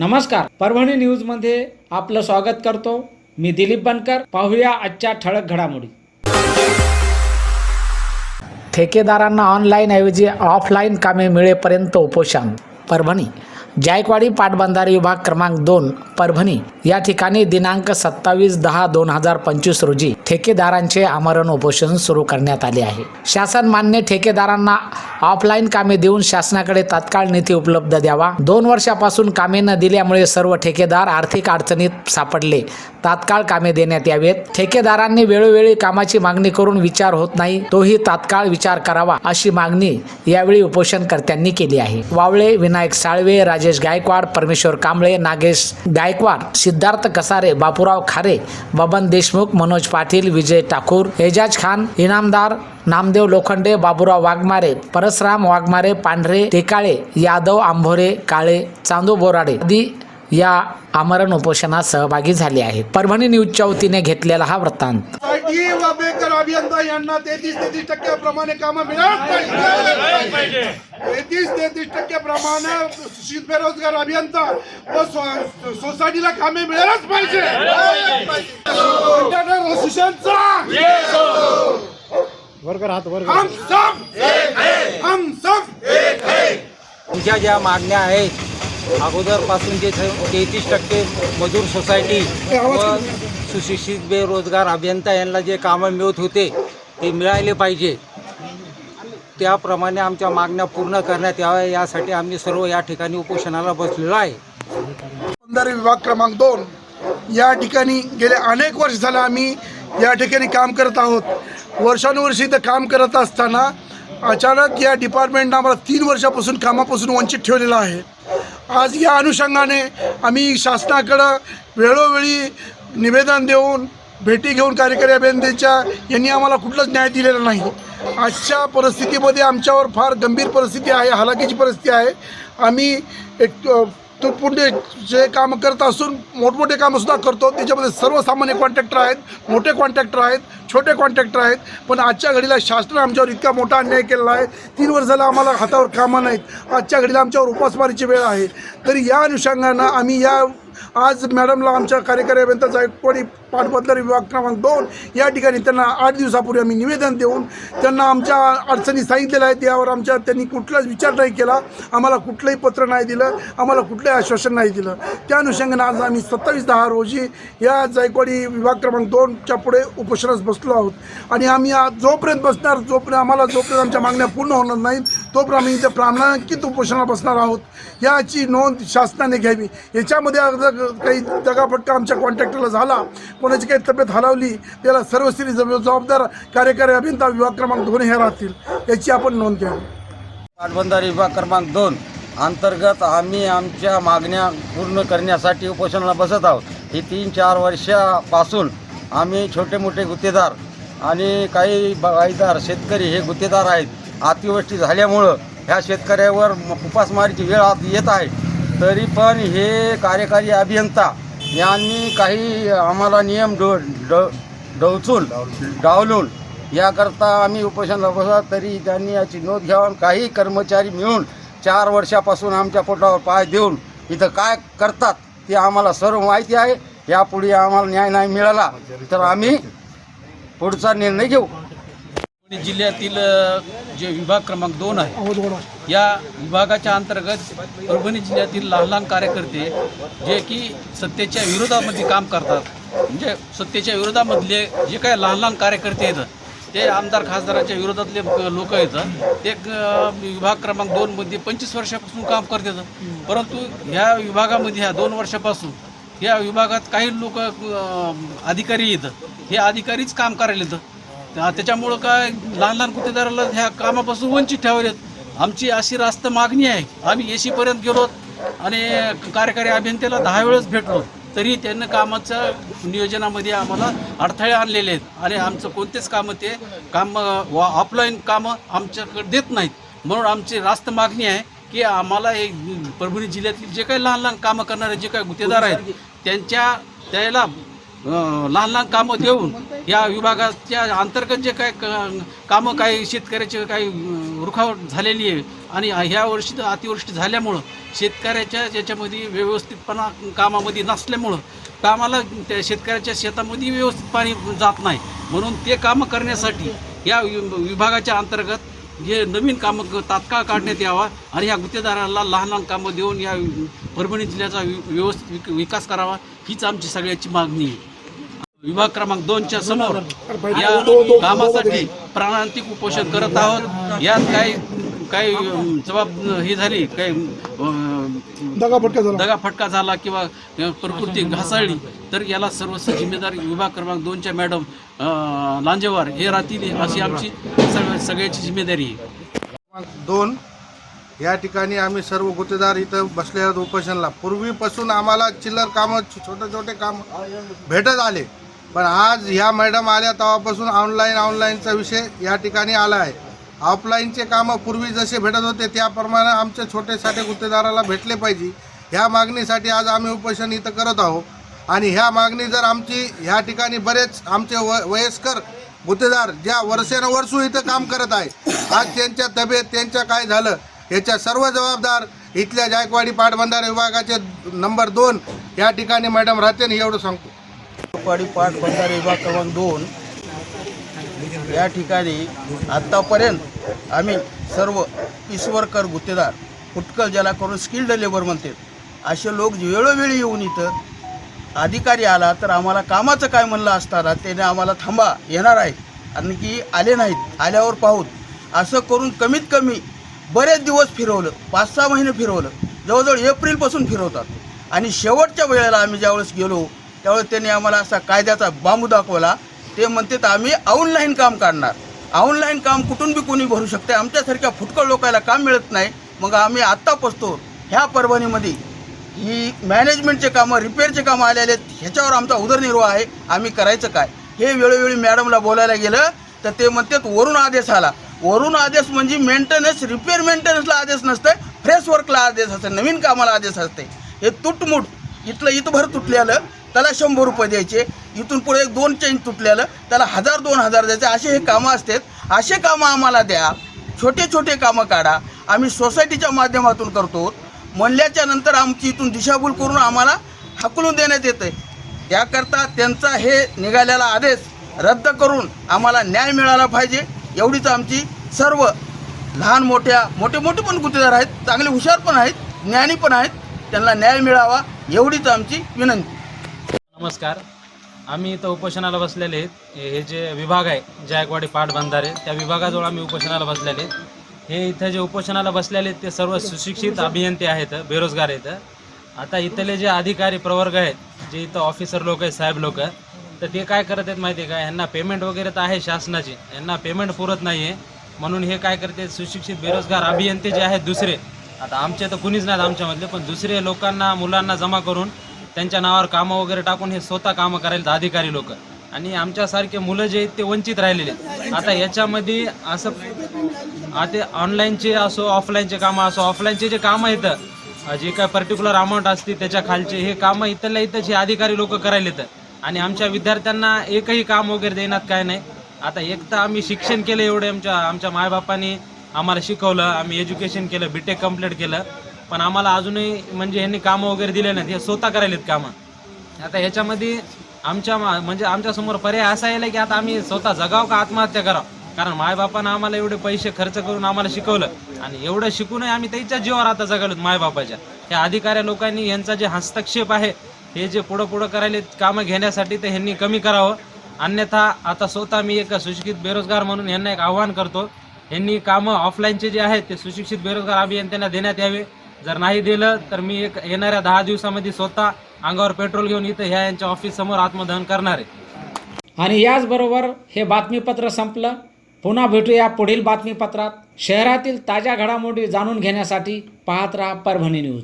नमस्कार. परभणी न्यूजमध्ये आपलं स्वागत करतो. मी दिलीप बनकर. पाहूया आजच्या ठळक घडामोडी. ठेकेदारांना ऑनलाईन ऐवजी ऑफलाईन कामे मिळेपर्यंत उपोषण परभणी. जायकवाडी पाटबंधारे विभाग क्रमांक दोन परभणी. या ठिकाणी दिनांक सत्तावीस दहा दोन हजार पंचवीस रोजी ठेकेदारांचे आमरण उपोषण सुरू करण्यात आले आहे. शासन मान्य ठेकेदारांना ऑफलाईन कामे देऊन शासनाकडे तात्काळ निधी उपलब्ध द्यावा. दोन वर्षापासून कामे न दिल्यामुळे सर्व ठेकेदार आर्थिक अडचणीत सापडले. तात्काळ कामे देण्यात यावेत. ठेकेदारांनी वेळोवेळी कामाची मागणी करून विचार होत नाही तोही तात्काळ विचार करावा अशी मागणी यावेळी उपोषणकर्त्यांनी केली आहे. वावळे विनायक साळवे राजेश गायकवाड परमेश्वर कांबळे नागेश गायकवाड सिद्धार्थ कसारे बापूराव खारे बबन देशमुख मनोज पाटील विजय ठाकूर एजाज खान इनामदार नामदेव लोखंडे बाबूराव वाघमारे परसराम वाघमारे पांढरे टेकाळे यादव आंभोरे काळे चांदू बोराडे आदी या आमरण उपोषणात सहभागी झाले आहेत. परभणी न्यूजच्या वतीने घेतलेला हा वृत्तांत. साठी व बेकर अभियंता यांना तेहतीस तेहतीस टक्क्याप्रमाणे कामं मिळालं पाहिजे तेहतीस तेहतीस टक्क्याप्रमाणे सुशिक्षित बेरोजगार अभियंता व सोसायटीला कामे मिळालंच पाहिजे कॉन्ट्रॅक्टर असोसिएशनचा हम सब हम सब। तुमच्या ज्या मागण्या आहेत अगोदरपासून जे तेहतीस टक्के मजूर सोसायटी व सुशिक्षित बेरोजगार अभियंता यांना जे कामं मिळत होते ते मिळाले पाहिजे. त्याप्रमाणे आमच्या मागण्या पूर्ण करण्यात याव्या यासाठी आम्ही सर्व या ठिकाणी उपोषणाला बसलेलो आहे. बंधारे विभाग क्रमांक दोन. या ठिकाणी गेले अनेक वर्ष झालं आम्ही या ठिकाणी काम करत आहोत. वर्षानुवर्षी इथं काम करत असताना अचानक या डिपार्टमेंटनं आम्हाला तीन वर्षापासून कामापासून वंचित ठेवलेलं आहे. आज या अनुषंगाने आम्ही शासनाकडं वेळोवेळी निवेदन देऊन भेटी घेऊन कार्यकारी अभियंत्यांच्या यांनी आम्हाला कुठलाच न्याय दिलेला नाही. आजच्या परिस्थितीमध्ये आमच्यावर फार गंभीर परिस्थिती आहे हालाकीची परिस्थिती आहे. आम्ही एक तुटपुंडे जे काम करत असून मोठमोठे कामंसुद्धा करतो. त्याच्यामध्ये सर्वसामान्य कॉन्ट्रॅक्टर आहेत मोठे कॉन्ट्रॅक्टर आहेत छोटे कॉन्ट्रॅक्टर आहेत. पण आजच्या घडीला शासनाने आमच्यावर इतका मोठा अन्याय केलेला आहे. तीन वर्ष झालं आम्हाला हातावर कामं नाहीत. आजच्या घडीला आमच्यावर उपासमारीची वेळ आहे. तरी या अनुषंगानं आम्ही या आज मॅडमला आमच्या कार्यकारी अभियंता जायकवाडी पाटबंधारे विभाग क्रमांक दोन या ठिकाणी त्यांना आठ दिवसापूर्वी आम्ही निवेदन देऊन त्यांना आमच्या अडचणी सांगितलेल्या आहेत यावर आमच्या त्यांनी कुठलाच विचार नाही केला. आम्हाला कुठलंही पत्र नाही दिलं आम्हाला कुठलंही आश्वासन नाही दिलं. त्या अनुषंगाने आज आम्ही सत्तावीस दहा रोजी या जायकवाडी विभाग क्रमांक दोनच्या पुढे उपोषणास बसलो आहोत. आणि आम्ही आज जोपर्यंत बसणार जोपर्यंत आम्हाला जोपर्यंत आमच्या मागण्या पूर्ण होणार नाहीत तो आम्ही प्राणांकित प्रामाणिक उपोषणाला बसणार आहोत. याची नोंद शासनाने घ्यावी. याच्यामध्ये अगदी काही दगापटका आमच्या कॉन्ट्रॅक्टरला झाला. कोणाची काही तब्येत हलवली त्याला सर्वश्री जब- जबाबदार कार्यकारी अभियंता विभाग क्रमांक दोन हे राहतील. याची आपण नोंद घ्यावी. पाटबंधारे विभाग क्रमांक दोन अंतर्गत आम्ही आमच्या मागण्या पूर्ण करण्यासाठी उपोषणाला बसत आहोत. ही तीन चार वर्षापासून आम्ही छोटे मोठे गुत्तेदार आणि काही बाईदार शेतकरी हे गुत्तेदार आहेत. अतिवृष्टी झाल्यामुळं ह्या शेतकऱ्यावर उपासमारीची वेळ आत येत आहे. तरी पण हे कार्यकारी अभियंता यांनी काही आम्हाला नियम डो ड डवचून डावलून याकरता आम्ही उपोषण बसला. तरी त्यांनी याची नोंद घ्यावं काही कर्मचारी मिळून चार वर्षापासून आमच्या पोटावर पाय देऊन इथं काय करतात ते आम्हाला सर्व माहिती आहे. यापुढे आम्हाला न्याय नाही मिळाला तर आम्ही पुढचा निर्णय घेऊ. जिल्ह्यातील जे विभाग क्रमांक दोन आहे या विभागाच्या अंतर्गत परभणी जिल्ह्यातील लहान लहान कार्यकर्ते जे की सत्तेच्या विरोधामध्ये काम करतात म्हणजे सत्तेच्या विरोधामधले जे काही लहान लहान कार्यकर्ते आहेत ते आमदार खासदाराच्या विरोधातले लोक आहेत ते विभाग क्रमांक दोनमध्ये पंचवीस वर्षापासून काम करतात. परंतु ह्या विभागामध्ये ह्या दोन वर्षापासून या विभागात काही लोक अधिकारी आहेत हे अधिकारीच काम करायला येतं त्याच्यामुळं काय लहान लहान गुत्तेदाराला ह्या कामापासून वंचित ठेवलेत आमची अशी रास्त मागणी आहे. आम्ही ए सीपर्यंत गेलो आणि कार्यकारी अभियंत्याला दहा वेळेस भेटलो तरी त्यांना कामाच्या नियोजनामध्ये आम्हाला अडथळे आणलेले आहेत. आणि आमचं कोणतेच कामं ते काम वा ऑफलाईन कामं आमच्याकडे देत नाहीत. म्हणून आमची रास्त मागणी आहे की आम्हाला हे परभणी जिल्ह्यातील जे काही लहान लहान कामं करणारे जे काही गुत्तेदार आहेत त्यांच्या त्याला लहान लहान कामं देऊन या विभागाच्या अंतर्गत जे काय क- कामं काही शेतकऱ्याचे काही रुखावट झालेली आहे आणि ह्या वर्षी तर अतिवृष्टी झाल्यामुळं शेतकऱ्याच्या याच्यामध्ये व्यवस्थितपणा कामामध्ये नसल्यामुळं कामाला त्या शेतकऱ्याच्या शेतामध्ये व्यवस्थित पाणी जात नाही. म्हणून ते कामं करण्यासाठी या वि- विभागाच्या अंतर्गत जे नवीन कामं तात्काळ काढण्यात यावा आणि या गुत्तेदाराला लहान लहान कामं देऊन या परभणी जिल्ह्याचा वि- व्यवस्थित विक- विकास करावा हीच आमची सगळ्याची मागणी आहे. विभाग क्रमांक दोनच्या समोर या कामासाठी प्राणांतिक उपोषण करत आहोत. यात काही काही जबाब हे झाली काही अं, दगाफटका झाला. दगाफटका झाला किंवा प्रकृती घासाळली तर याला सर्वस्व जिम्मेदार विभाग क्रमांक दोनच्या मॅडम लांजेवार हे राहतील अशी आमची सगळ्या सगळ्याची जिम्मेदारी आहे. दोन या ठिकाणी आम्ही सर्व गुत्तेदार इथं बसले आहेत उपोषणला. पूर्वीपासून आम्हाला चिल्लर कामं छोटे छोटे काम भेटत आले. पण आज ह्या मॅडम आल्या तेव्हापासून ऑनलाईन ऑनलाईनचा विषय या ठिकाणी आला आहे. ऑफलाईनचे कामं पूर्वी जसे भेटत होते त्याप्रमाणे आमच्या छोटे साठे गुत्तेदाराला भेटले पाहिजे. ह्या मागणीसाठी आज आम्ही उपोषण इथं करत आहोत. आणि ह्या मागणी जर आमची ह्या ठिकाणी बरेच आमचे व वयस्कर गुत्तेदार ज्या वर्षानुवर्षू इथं काम करत आहे आज त्यांच्या तब्येत त्यांच्या काय झालं याच्या सर्व जबाबदार इथल्या जायकवाडी पाटबंधारे विभागाचे नंबर दोन या ठिकाणी मॅडम राहते एवढं सांगतो. पाडी पाठ बंधारे विभाग क्रमांक दोन. या ठिकाणी आत्तापर्यंत आम्ही सर्व ईश्वरकर गुत्तेदार फुटकल ज्याला करून स्किल्ड लेबर म्हणतात असे लोक वेळोवेळी येऊन इथं अधिकारी आला तर आम्हाला कामाचं काय म्हणलं असताना त्याने आम्हाला थांबा येणार आहेत. आणि की आले नाहीत आल्यावर पाहूत. असं करून कमीत कमी बरेच दिवस फिरवलं पाच सहा महिने फिरवलं. जवळजवळ एप्रिलपासून फिरवतात. आणि शेवटच्या वेळेला आम्ही ज्यावेळेस गेलो त्यावेळेस त्यांनी आम्हाला असा कायद्याचा बांबू दाखवला. ते म्हणतात आम्ही ऑनलाईन काम काढणार ऑनलाईन काम कुठून बी कोणी भरू शकते. आमच्यासारख्या फुटकळ लोकायला काम मिळत नाही. मग आम्ही आत्ता पोचतो. ह्या परभणीमध्ये ही मॅनेजमेंटचे कामं रिपेअरचे कामं आलेले आहेत. ह्याच्यावर आमचा उदरनिर्वाह आहे. आम्ही करायचं काय? हे वेळोवेळी मॅडमला बोलायला गेलं. तर ते म्हणतात वरून आदेश आला. वरून आदेश म्हणजे मेंटेनन्स रिपेअर मेंटेनन्सला आदेश नसतं फ्रेश वर्कला आदेश असतं नवीन कामाला आदेश असते हे तुटमुट. इथलं इथभर तुटलेलं. त्याला शंभर रुपये द्यायचे. इथून पुढे एक दोन चेंज तुटलेलं त्याला हजार दोन हजार द्यायचे. असे हे कामं असतात. असे कामं आम्हाला द्या. छोटे छोटे कामं काढा. आम्ही सोसायटीच्या माध्यमातून करतो. म्हणल्याच्या नंतर आमची इथून दिशाभूल करून आम्हाला हकलून देण्यात येते त्याकरता त्यांचा हे निघालेला आदेश रद्द करून आम्हाला न्याय मिळाला पाहिजे. एवढीच आमची सर्व लहान मोठ्या मोठे मोठे पण गुत्तेदार आहेत. चांगले हुशार पण आहेत. ज्ञानी पण आहेत. त्यांना न्याय मिळावा. एवढीच आमची विनंती. नमस्कार. आम्ही इथं उपोषणाला बसलेले आहेत. हे जे विभाग आहे जायकवाडी पाट बंधारे त्या विभागाजवळ आम्ही उपोषणाला बसलेले आहेत. हे इथं जे उपोषणाला बसलेले आहेत ते सर्व सुशिक्षित अभियंते आहेत बेरोजगार आहेत. आता इथले जे अधिकारी प्रवर्ग आहेत जे इथं ऑफिसर लोक आहेत साहेब लोक तर ते काय करत आहेत माहिती आहे का? यांना पेमेंट वगैरे तर आहे शासनाची. यांना पेमेंट पुरत नाही आहे म्हणून हे काय करते सुशिक्षित बेरोजगार अभियंते जे आहेत दुसरे आता आमचे तर कुणीच नाहीत आमच्यामधले पण दुसरे लोकांना मुलांना जमा करून त्यांच्या नावावर कामं वगैरे टाकून हे स्वतः कामं करायला अधिकारी लोक. आणि आमच्यासारखे मुलं जे आहेत ते वंचित राहिलेले आहेत. आता याच्यामध्ये असं आता ऑनलाईनचे असो ऑफलाईनचे कामं असो ऑफलाईनचे जे कामं आहेत जे काय पर्टिक्युलर अमाऊंट असते त्याच्या खालचे हे कामं इथल्या इथंच हे अधिकारी लोक करायलेत आणि आमच्या विद्यार्थ्यांना एकही काम वगैरे देण्यात काय नाही. आता एक तर आम्ही शिक्षण केलं एवढे आमच्या आमच्या मायबापाने आम्हाला शिकवलं आम्ही एज्युकेशन केलं बी टेक कंप्लीट केलं. पण आम्हाला अजूनही म्हणजे ह्यांनी कामं वगैरे दिले नाहीत. हे स्वतः करायलेत कामं. आता ह्याच्यामध्ये आमच्या मा- म्हणजे आमच्यासमोर पर्याय असा येईल की आता आम्ही स्वतः जगाव का आत्महत्या करावं? कारण मायबापानं आम्हाला एवढे पैसे खर्च करून आम्हाला शिकवलं. आणि एवढं शिकूनही आम्ही त्याच्या जीवावर आता जगालोत मायबापाच्या. ह्या अधिकाऱ्या लोकांनी यांचा जे हस्तक्षेप आहे हे जे पुढं पुढं करायले कामं घेण्यासाठी ते ह्यांनी कमी करावं. अन्यथा आता स्वतः मी एक सुशिक्षित बेरोजगार म्हणून यांना एक आव्हान करतो. यांनी कामं ऑफलाईनचे जे आहेत ते सुशिक्षित बेरोजगार अभियंत्यांना देण्यात यावे. जर नाही दिलं तर मी एक येणाऱ्या दहा दिवसामध्ये स्वतः अंगावर पेट्रोल घेऊन इथं ह्या यांच्या ऑफिस समोर आत्मदहन करणार आहे. आणि याचबरोबर हे बातमीपत्र संपलं. पुन्हा भेटूया पुढील बातमीपत्रात. शहरातील ताज्या घडामोडी जाणून घेण्यासाठी पाहत राहा परभणी न्यूज.